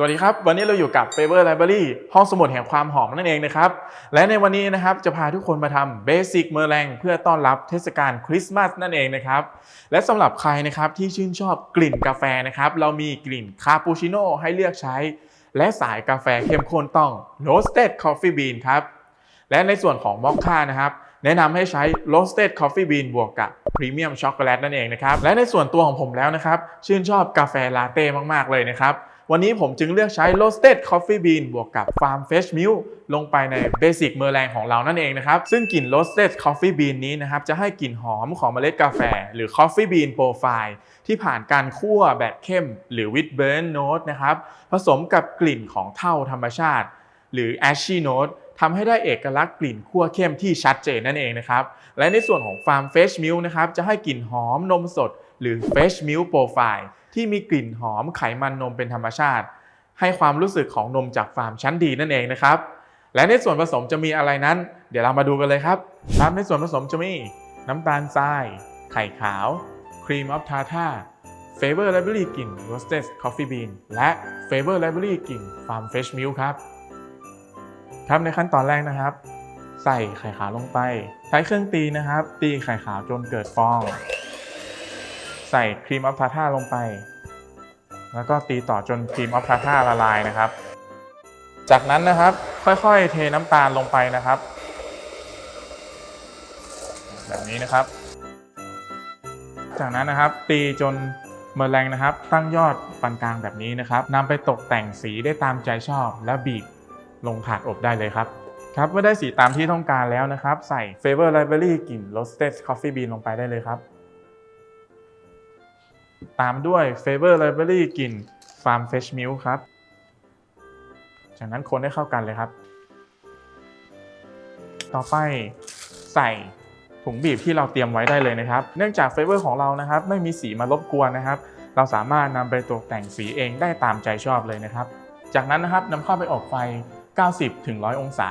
สวัสดีครับ วันนี้เราอยู่กับ Paper Library ห้องสมุดแห่งความหอมนั่นเองนะครับ และในวันนี้นะครับจะพาทุกคนมาทำเบสิกเมอร์แรงเพื่อต้อนรับเทศกาลคริสต์มาสนั่นเองนะครับ และสำหรับใครนะครับที่ชื่นชอบกลิ่นกาแฟนะครับ เรามีกลิ่นคาปูชิโน่ให้เลือกใช้ และสายกาแฟเข้มข้นต้อง Roasted Coffee Bean ครับ และในส่วนของมอคค่านะครับแนะนำให้ใช้ roasted coffee bean บวกกับพรีเมียมช็อกโกแลตนั่นเองนะครับ และในส่วนตัวของผมแล้วนะครับ ชื่นชอบกาแฟลาเต้มาก ๆ เลยนะครับ วันนี้ผมจึงเลือกใช้ roasted coffee bean บวกกับ farm fresh milk ลงไปในเบสิกเมอร์แรงของเรานั่นเองนะครับ ซึ่งกลิ่น roasted coffee bean นี้นะครับ จะให้กลิ่นหอมของเมล็ดกาแฟ หรือ coffee bean profile ที่ผ่านการคั่วแบบเข้ม หรือ with burn note นะครับผสมกับกลิ่นของเท่าธรรมชาติ หรือ ashy note ทำให้ได้เอกลักษณ์กลิ่นคั่วเข้มที่ชัดเจนนั่นเองนะครับ และในส่วนของ Farm Fresh Milk นะครับจะให้กลิ่นหอมนมสด หรือ Fresh Milk Profile ที่มีกลิ่นหอมไขมันนมเป็นธรรมชาติ ให้ความรู้สึกของนมจากฟาร์มชั้นดีนั่นเองนะครับ และในส่วนผสมจะมีอะไรนั้น เดี๋ยวเรามาดูกันเลยครับครับในส่วนผสมจะมีน้ำตาลทราย ไข่ขาว Cream of Tartar Favor Library กลิ่น Roasted Coffee Bean และ Favor Library กลิ่น Farm Fresh Milk ครับ ครับในขั้นตอนแรกนะครับ ใส่ไข่ขาวลงไป ใช้เครื่องตีนะครับ ตีไข่ขาวจนเกิดฟอง ใส่ครีมออฟทาท่าลงไป แล้วก็ตีต่อจนครีมออฟทาท่าละลายนะครับ จากนั้นนะครับค่อยๆ เทน้ำตาลลงไปนะครับ แบบนี้นะครับ จากนั้นนะครับตีจนเมอร์แรงนะครับ ตั้งยอดปานกลางแบบนี้นะครับนำไปตกแต่งสีได้ตามใจชอบและบีบ ลงถาดอบได้เลยครับ ครับเมื่อได้สีตามที่ต้องการแล้วนะครับ ใส่ Favor Library กลิ่น Roasted Coffee Bean ลงไปได้เลยครับ ตามด้วย Favor Library กลิ่น Farm Fresh Milk ครับ จากนั้นคนให้เข้ากันเลยครับ ต่อไปใส่ถุงบีบที่เราเตรียมไว้ได้เลยนะครับ เนื่องจาก Favor ของเรานะครับ ไม่มีสีมารบกวนนะครับ เราสามารถนำไปตกแต่งสีเองได้ตามใจชอบเลยนะครับ จากนั้นนะครับนำเข้าไปอบไฟ 90ถึง100 องศา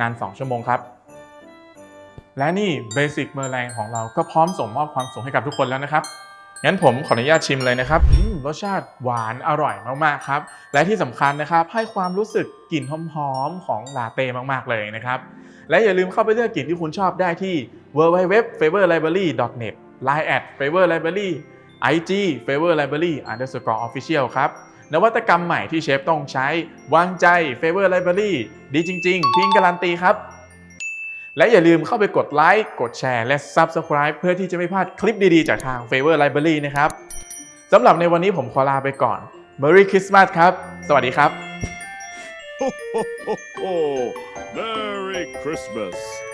นาน 2 ชั่วโมงครับ และนี่เบสิกเมอร์แรงของเราก็พร้อมส่งมอบความสุขให้กับทุกคนแล้วนะครับ งั้นผมขออนุญาตชิมเลยนะครับอืมรสชาติหวานอร่อยมากๆครับ และที่สำคัญนะครับให้ความรู้สึกกลิ่นหอมๆของลาเต้มากๆเลยนะครับ และอย่าลืมเข้าไปเลือกกลิ่นที่คุณชอบได้ที่ www.favorlibrary.net line at favorlibrary IG favorlibrary underscore official ครับ นวัตกรรมใหม่ที่เชฟต้องใช้ วางใจ Favor Library ดีจริง ๆ พิงการันตีครับ และอย่าลืมเข้าไปกดไลค์กดแชร์และ Subscribe เพื่อที่จะไม่พลาดคลิปดีๆ จากทาง Favor Library นะครับสำหรับในวันนี้ผมขอลาไปก่อน Merry Christmas ครับ สวัสดีครับ Ho, ho, ho, ho! Merry Christmas!